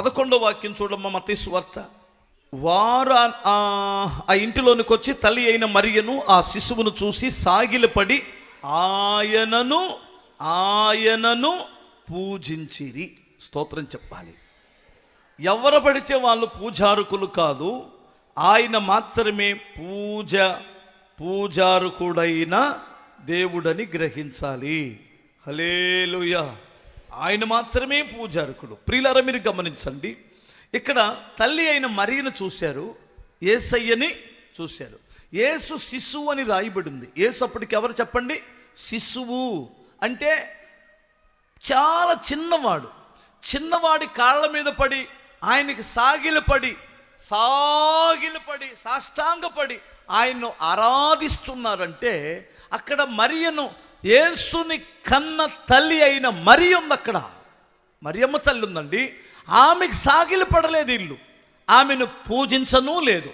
పదకొండో వాక్యం చూడమ్మ మతీసు వార్త. వారు ఆ- ఇంటిలోనికి వచ్చి తల్లి అయిన మరియను ఆ శిశువును చూసి సాగిలపడి ఆయనను ఆయనను పూజించిరి. స్తోత్రం చెప్పాలి. ఎవరు పడితే వాళ్ళు పూజారుకులు కాదు ఆయన మాత్రమే పూజ పూజారుకుడైన దేవుడని గ్రహించాలి. హలేలుయా ఆయన మాత్రమే పూజారకుడు. ప్రియులార మీరు గమనించండి. ఇక్కడ తల్లి అయిన మరియను చూశారు ఏసయ్యని చూశారు. ఏసు శిశువు అని రాయబడింది. ఏసు అప్పటికి ఎవరు చెప్పండి? శిశువు. అంటే చాలా చిన్నవాడు. చిన్నవాడి కాళ్ళ మీద పడి ఆయనకి సాగిలపడి సాగిలపడి సాష్టాంగపడి ఆయన్ను ఆరాధిస్తున్నారంటే అక్కడ మరియను యేసుని కన్న తల్లి అయిన మరి ఉంది అక్కడ. మరియమ్మ తల్లి ఉందండి. ఆమెకి సాగిలపడలేదు ఇల్లు. ఆమెను పూజించను లేదు.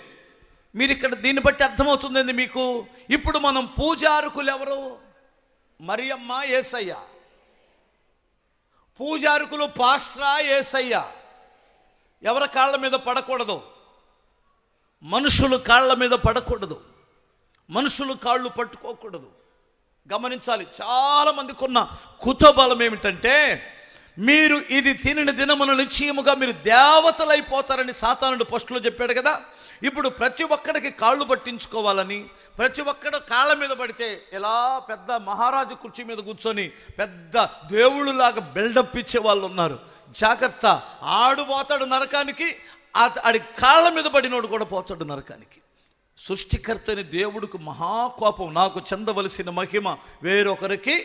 మీరు ఇక్కడ దీన్ని బట్టి అర్థమవుతుందండి మీకు? ఇప్పుడు మనం పూజారుకులు ఎవరు మరియమ్మ ఏసయ్య పూజారుకులు పాస్ట్రా ఏసయ్య ఎవరి కాళ్ళ మీద పడకూడదు? మనుషులు కాళ్ళ మీద పడకూడదు. మనుషులు కాళ్ళు పట్టుకోకూడదు. గమనించాలి చాలామందికున్న ఉన్న కుతబలం ఏమిటంటే మీరు ఇది తినిన దినమున నిశ్చయముగా మీరు దేవతలైపోతారని సాతానుడు పోస్టులో చెప్పాడు కదా. ఇప్పుడు ప్రతి ఒక్కడికి కాళ్ళు పట్టించుకోవాలని ప్రతి ఒక్కడు కాళ్ళ మీద పడితే ఎలా పెద్ద మహారాజు కుర్చీ మీద కూర్చొని పెద్ద దేవుళ్ళులాగా బిల్డప్ ఇచ్చే వాళ్ళు ఉన్నారు జాగ్రత్త ఆడు పోతాడు నరకానికి ఆడి కాళ్ళ మీద పడినోడు కూడా పోతాడు నరకానికి. సృష్టికర్తని దేవుడికి మహాకోపం నాకు చెందవలసిన మహిమ వేరొకరికి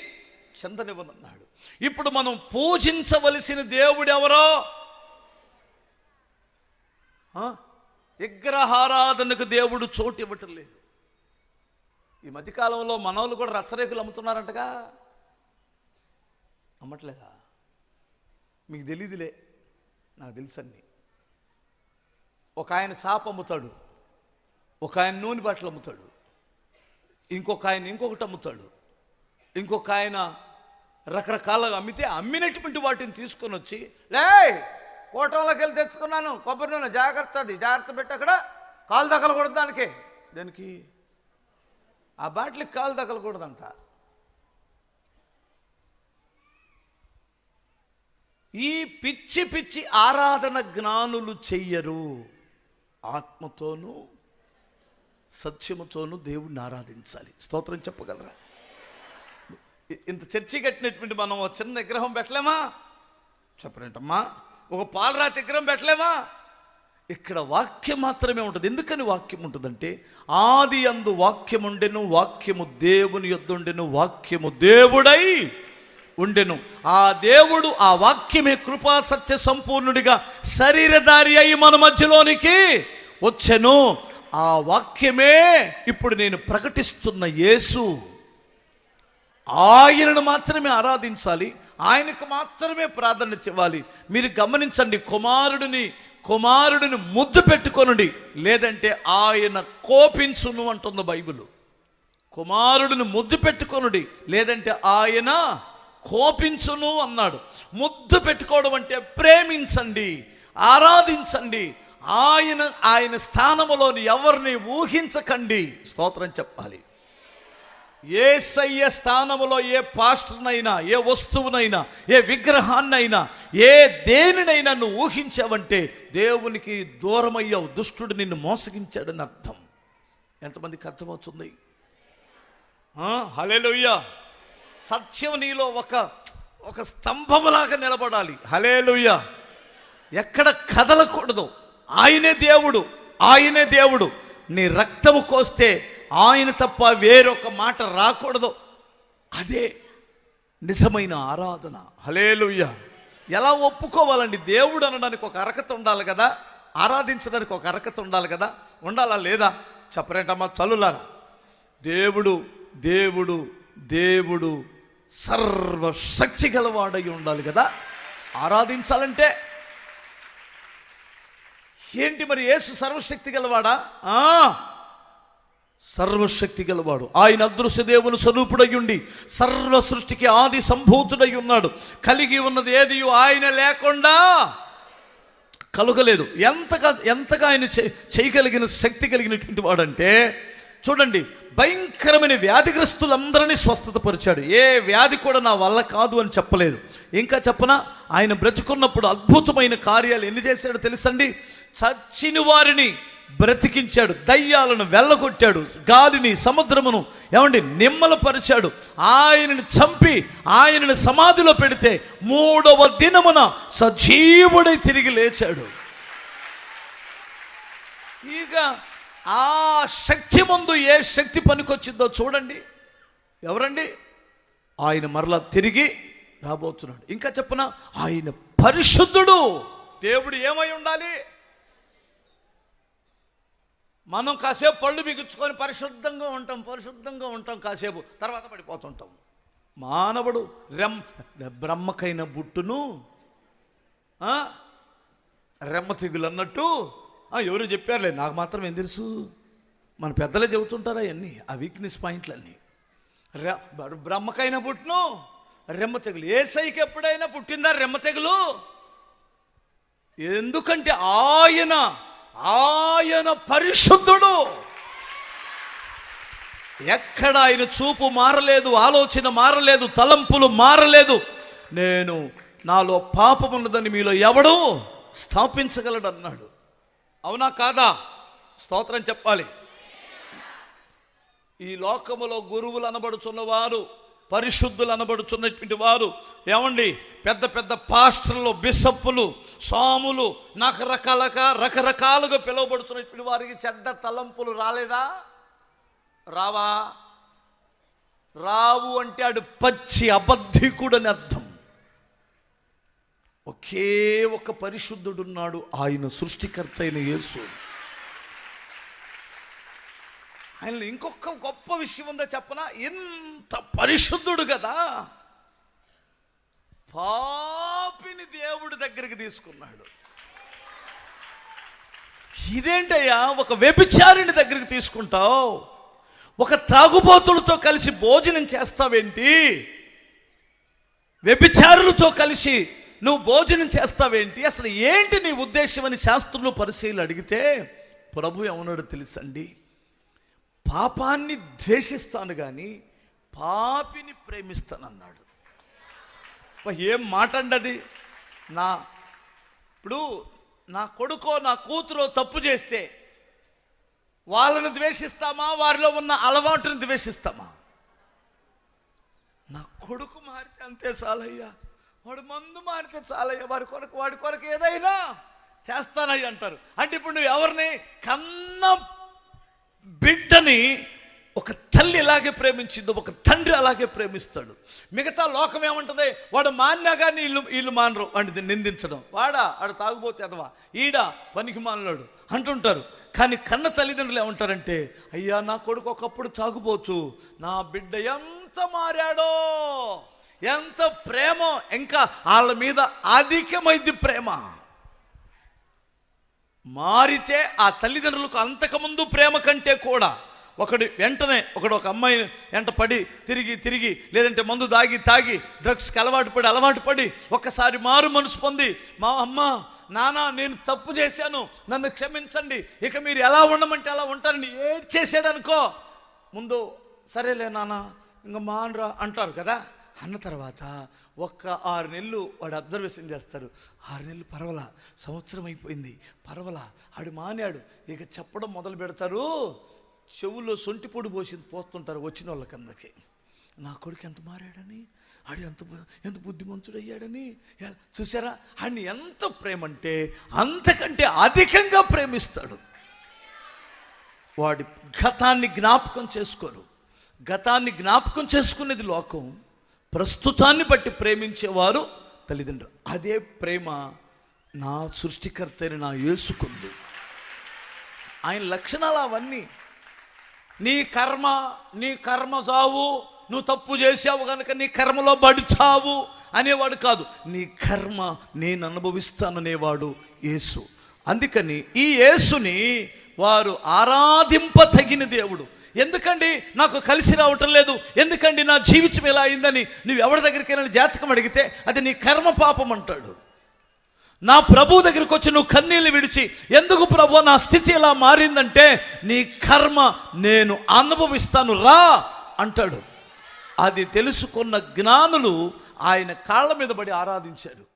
చెందనివ్వనన్నాడు. ఇప్పుడు మనం పూజించవలసిన దేవుడు ఎవరో? విగ్రహారాధనకు దేవుడు చోటు ఇవ్వటం లేదు. ఈ మధ్యకాలంలో మనోళ్ళు కూడా రచ్చరేకులు అమ్ముతున్నారంటగా. అమ్మట్లేదా? మీకు తెలియదులే నాకు తెలుసు అన్నీ ఒక ఆయన సాప అమ్ముతాడు ఒక ఆయన నూనె బట్టలు అమ్ముతాడు ఇంకొక ఆయన ఇంకొకటి అమ్ముతాడు ఇంకొక ఆయన రకరకాలుగా అమ్మితే అమ్మినటువంటి వాటిని తీసుకొని వచ్చి లే కోటంలోకి వెళ్ళి తెచ్చుకున్నాను కొబ్బరి నూనె జాగ్రత్త అది జాగ్రత్త పెట్టి అక్కడ కాలు తగలకూడదు దానికి. దానికి? ఆ బాటిల్కి కాలు తగలకూడదంట. ఈ పిచ్చి పిచ్చి ఆరాధన జ్ఞానులు చెయ్యరు. ఆత్మతోనూ సత్యముతోనూ దేవుణ్ణి ఆరాధించాలి. స్తోత్రం చెప్పగలరా? ఇంత చర్చి కట్టినటువంటి మనం ఒక చిన్న విగ్రహం పెట్టలేమా? చెప్పరేంటమ్మా? ఒక పాలరాతి విగ్రహం పెట్టలేమా? ఇక్కడ వాక్యం మాత్రమే ఉంటుంది. ఎందుకని వాక్యం ఉంటుందంటే ఆది అందు వాక్యం ఉండెను వాక్యము దేవుని యొద్దుండెను వాక్యము దేవుడై ఉండెను. ఆ దేవుడు ఆ వాక్యమే కృపా సత్య సంపూర్ణుడిగా శరీరధారి అయి మన మధ్యలోనికి వచ్చెను. ఆ వాక్యమే ఇప్పుడు నేను ప్రకటిస్తున్న యేసు. ఆయనను మాత్రమే ఆరాధించాలి ఆయనకు మాత్రమే ప్రాధాన్యత ఇవ్వాలి. మీరు గమనించండి కుమారుడిని కుమారుడిని ముద్దు పెట్టుకొనుడి లేదంటే ఆయన కోపించును అంటుంది బైబిల్. కుమారుడిని ముద్దు పెట్టుకొనుడి లేదంటే ఆయన కోపించును అన్నాడు. ముద్దు పెట్టుకోవడం అంటే ప్రేమించండి ఆరాధించండి ఆయన ఆయన స్థానములోని ఎవరిని ఊహించకండి. స్తోత్రం చెప్పాలి. ఏ సయ్య స్థానములో ఏ పాస్టర్నైనా ఏ వస్తువునైనా ఏ విగ్రహాన్నైనా ఏ దేనినైనా నువ్వు ఊహించావంటే దేవునికి దూరమయ్యావు దుష్టుడు నిన్ను మోసగించాడని అర్థం. ఎంతమందికి అర్థమవుతుంది? హలేలుయ్య సత్యం నీలో ఒక ఒక స్తంభములాగా నిలబడాలి. హలేలుయ్య ఎక్కడ కదలకూడదు. ఆయనే దేవుడు ఆయనే దేవుడు. నీ రక్తము కోస్తే ఆయన తప్ప వేరొక మాట రాకూడదు. అదే నిజమైన ఆరాధన. హలేలుయ్య ఎలా ఒప్పుకోవాలండి? దేవుడు అనడానికి ఒక అర్హత ఉండాలి కదా? ఆరాధించడానికి ఒక అర్హత ఉండాలి కదా? ఉండాలా లేదా? చెప్పరేంటమ్మా చల్లులారా దేవుడు దేవుడు దేవుడు సర్వశక్తి గలవాడై ఉండాలి కదా. ఆరాధించాలంటే. ఏంటి మరి యేసు సర్వశక్తి గలవాడా? సర్వశక్తి గలవాడు. ఆయన అదృశ్య దేవుని స్వరూపుడయ్యుండి సర్వ సృష్టికి ఆది సంభూతుడై ఉన్నాడు కలిగి ఉన్నది ఏది ఆయన లేకుండా కలుగలేదు. ఎంతగా ఎంతగా ఆయన చే- చేయగలిగిన శక్తి కలిగినటువంటి వాడంటే చూడండి భయంకరమైన వ్యాధిగ్రస్తులందరినీ స్వస్థత పరిచాడు ఏ వ్యాధి కూడా నా వల్ల కాదు అని చెప్పలేదు. ఇంకా చెప్పనా? ఆయన బ్రతుకున్నప్పుడు అద్భుతమైన కార్యాలు ఎన్ని చేశాడో తెలుసండి? చచ్చిన వారిని బ్రతికించాడు. దయ్యాలను వెళ్ళగొట్టాడు. గాలిని సముద్రమును ఏమండి నిమ్మలపరిచాడు. ఆయనని చంపి ఆయనని సమాధిలో పెడితే మూడవ దినమున సజీవుడై తిరిగి లేచాడు. ఇక ఆ శక్తి ముందు ఏ శక్తి పనికొచ్చిందో చూడండి. ఎవరండి? ఆయన మరలా తిరిగి రాబోతున్నాడు. ఇంకా చెప్పన? ఆయన పరిశుద్ధుడు. దేవుడు ఏమై ఉండాలి? మనం కాసేపు పళ్ళు బిగుచ్చుకొని పరిశుద్ధంగా ఉంటాం పరిశుద్ధంగా ఉంటాం కాసేపు. తర్వాత పడిపోతుంటాం. మానవుడు రెమ్ బ్రహ్మకైన బుట్టును రెమ్మ తెగులు అన్నట్టు ఎవరు చెప్పారులే నాకు మాత్రం ఏం తెలుసు. మన పెద్దలే చెబుతుంటారా అవన్నీ ఆ వీక్నెస్ పాయింట్లన్నీ. రె బ్రహ్మకైనా బ్రహ్మకైన పుట్టును రెమ్మ తెగులు. ఏ సైకి ఎప్పుడైనా పుట్టిందా రెమ్మ తెగులు? ఎందుకంటే ఆయన ఆయన పరిశుద్ధుడు. ఎక్కడ ఆయన చూపు మారలేదు ఆలోచన మారలేదు తలంపులు మారలేదు నేను నాలో పాపం ఉన్నదని మీలో ఎవడు స్థాపించగలడు అన్నాడు అవునా కాదా? స్తోత్రం చెప్పాలి. ఈ లోకములో గురువులు అనబడుచున్న వారు పరిశుద్ధులు అనబడుచున్నటువంటి వారు ఏమండి? పెద్ద పెద్ద పాస్టర్లు బిషప్పులు స్వాములు రకరకాలుగా రకరకాలుగా పిలువబడుతున్నటువంటి వారికి చెడ్డ తలంపులు రాలేదా? రావా? రావు అంటే ఆడు పచ్చి అబద్ధికుడని అర్థం. ఒకే ఒక పరిశుద్ధుడున్నాడు ఆయన సృష్టికర్త అయిన యేసు. ఆయన ఇంకొక గొప్ప విషయం ఉందో చెప్పనా? ఎంత పరిశుద్ధుడు కదా. పాపిని దేవుడి దగ్గరికి తీసుకున్నాడు. ఇదేంటయ్యా? ఒక వ్యభిచారిని దగ్గరికి తీసుకుంటావు. ఒక త్రాగుబోతులతో కలిసి భోజనం చేస్తావేంటి? వ్యభిచారులతో కలిసి నువ్వు భోజనం చేస్తావేంటి? అసలు ఏంటి నీ ఉద్దేశం అని శాస్త్రులు పరిశీలు అడిగితే ప్రభు ఏమన్నాడు తెలుసండి? పాపాన్ని ద్వేషిస్తాను కానీ పాపిని ప్రేమిస్తానన్నాడు. ఏం మాట అండది నా ఇప్పుడు నా కొడుకో నా కూతురో తప్పు చేస్తే వాళ్ళని ద్వేషిస్తామా? వారిలో ఉన్న అలవాటుని ద్వేషిస్తామా? నా కొడుకు మారితే అంతే చాలయ్యా. వాడు మందు మారితే చాలయ్య వారి కొరకు వాడి కొరకు ఏదైనా చేస్తానయ్య అంటారు. అంటే ఇప్పుడు నువ్వు ఎవరిని కన్న బిడ్డని ఒక తల్లి ఎలాగే ప్రేమించిందో ఒక తండ్రి అలాగే ప్రేమిస్తాడు. మిగతా లోకం ఏమంటుంది? వాడు మాన్యాగా వీళ్ళు వీళ్ళు మానరు. వాడిని నిందించడం. వాడా? వాడు తాగుబోతే అదవా ఈడా పనికి మానలాడు అంటుంటారు. కానీ కన్న తల్లిదండ్రులు ఏమంటారంటే అయ్యా నా కొడుకు ఒకప్పుడు తాగుపోవచ్చు నా బిడ్డ ఎంత మారాడో! ఎంత ప్రేమ ఇంకా వాళ్ళ మీద అధికమైంది ప్రేమ. మారితే ఆ తల్లిదండ్రులకు అంతకుముందు ప్రేమ కంటే కూడా ఒకడు వెంటనే ఒకడు ఒక అమ్మాయి వెంట పడి తిరిగి తిరిగి లేదంటే మందు దాగి తాగి డ్రగ్స్కి అలవాటు పడి అలవాటు పడి ఒక్కసారి మారు మనసు పొంది మా అమ్మ నాన్న నేను తప్పు చేశాను నన్ను క్షమించండి ఇక మీరు ఎలా ఉండమంటే అలా ఉంటారని ఏడ్ చేసాడనుకో ముందు సరేలే నాన్న ఇంకా మానరా అంటారు కదా. అన్న తర్వాత ఒక్క ఆరు నెలలు వాడు అబ్జర్వేషన్ చేస్తారు ఆరు నెలలు పర్వాలా సంవత్సరం అయిపోయింది పర్వాలా. ఆడు మానాడు. ఇక చెప్పడం మొదలు పెడతారు. చెవుల్లో సొంటి పొడి పోసి పోస్తుంటారు వచ్చిన వాళ్ళ కిందకి నా కొడుకు ఎంత మారాడని? ఆడు ఎంత ఎంత బుద్ధిమంతుడయ్యాడని? చూసారా ఆడిని ఎంత ప్రేమ అంటే అంతకంటే అధికంగా ప్రేమిస్తాడు. వాడి గతాన్ని జ్ఞాపకం చేసుకోరు. గతాన్ని జ్ఞాపకం చేసుకునేది లోకం. ప్రస్తుతాన్ని బట్టి ప్రేమించేవారు తల్లిదండ్రులు. అదే ప్రేమ నా సృష్టికర్త అయిన నా యేసుకుంది. ఆయన లక్షణాలు అవన్నీ. నీ కర్మ నీ కర్మ చావు నువ్వు తప్పు చేసావు కనుక నీ కర్మలో బడి చావు అనేవాడు కాదు. నీ కర్మ నేను అనుభవిస్తాననేవాడు యేసు. అందుకని ఈ యేసుని వారు ఆరాధింప తగిన దేవుడు. ఎందుకండి నాకు కలిసి రావటం లేదు? ఎందుకండి నా జీవితం ఎలా అయిందని నువ్వు ఎవరి దగ్గరికి జాతకం అడిగితే అది నీ కర్మ పాపం అంటాడు. నా ప్రభు దగ్గరికి వచ్చి నువ్వు కన్నీళ్ళు విడిచి ఎందుకు ప్రభు నా స్థితి ఎలా మారిందంటే నీ కర్మ నేను అనుభవిస్తాను రా అంటాడు. అది తెలుసుకున్న జ్ఞానులు ఆయన కాళ్ళ మీద పడి ఆరాధించారు.